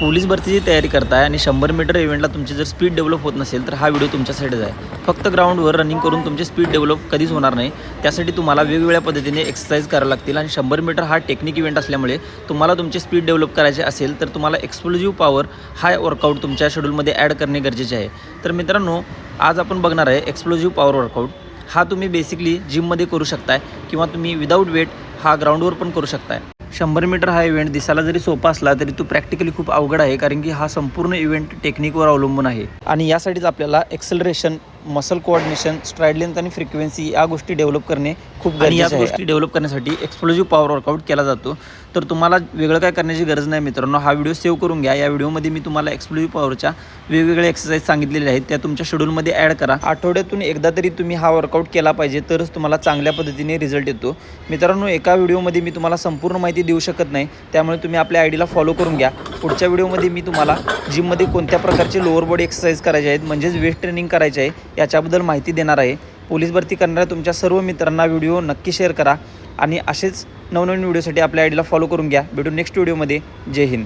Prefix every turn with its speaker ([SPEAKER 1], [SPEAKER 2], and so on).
[SPEAKER 1] Police भरतीची तयारी करताय आणि शंभर मीटर इव्हेंटला तुमची जर स्पीड डेव्हलप होत नसेल तर हा व्हिडिओ तुमच्यासाठीच आहे. फक्त ग्राउंडवर रनिंग करून तुमची स्पीड डेव्हलप कधीच होणार नाही. त्यासाठी तुम्हाला वेगवेगळ्या पद्धतीने एक्सरसाइज करावं लागतील आणि शंभर मीटर हा टेक्निक इव्हेंट असल्यामुळे तुम्हाला तुमची स्पीड डेव्हलप करायचे असेल तर तुम्हाला एक्सप्लोजिव्ह पॉवर हा वर्कआउट तुमच्या शेड्यूलमध्ये ॲड करणे गरजेचे आहे. तर मित्रांनो आज आपण बघणार आहे एक्सप्लोजिव्ह पॉवर वर्कआउट हा तुम्ही बेसिकली जिममध्ये करू शकताय किंवा तुम्ही विदाऊट वेट हा ग्राउंडवर पण करू शकताय. शंभर मीटर हा इव्हेंट दिसायला जरी सोपा असला तरी तो प्रॅक्टिकली खूप अवघड आहे कारण की हा संपूर्ण इव्हेंट टेक्निकवर अवलंबून आहे. आणि यासाठीच आपल्याला acceleration muscle coordination stride length आणि फ्रिक्वेन्सी या गोष्टी डेव्हलप करणे खूप गरजेचे आहे. गोष्टी डेव्हलप करण्यासाठी एक्सप्लोजिव्ह पॉवर वर्कआउट केला जातो. तर तुम्हाला वेगळं काय करण्याची गरज नाही मित्रांनो हा व्हिडिओ सेव्ह करून घ्या. या व्हिडिओमध्ये मी तुम्हाला एक्सप्लोजिव्ह पॉवरच्या वेगवेगळ्या एक्सरसाइज सांगितलेल्या आहेत. त्या तुमच्या शेड्यूलमध्ये ॲड करा. आठवड्यातून एकदा तरी तुम्ही हा वर्कआउट केला पाहिजे तरच तुम्हाला चांगल्या पद्धतीने रिझल्ट येतो. मित्रांनो एका व्हिडिओमध्ये मी तुम्हाला संपूर्ण माहिती देऊ शकत नाही. त्यामुळे तुम्ही आपल्या आयडीला फॉलो करून घ्या. पुढच्या व्हिडिओमध्ये मी तुम्हाला जिममध्ये कोणत्या प्रकारचे लोअर बॉडी एक्सरसाइज करायचे आहेत म्हणजेच वेट ट्रेनिंग करायचे आहे याच्याबद्दल माहिती देणार आहे. पोलीस भरती करणाऱ्या तुमच्या सर्व मित्रांना व्हिडिओ नक्की शेअर करा आणि असेच नवनवीन व्हिडिओसाठी आपल्या आयडीला फॉलो करून घ्या. भेटू नेक्स्ट व्हिडिओमध्ये. जय हिंद.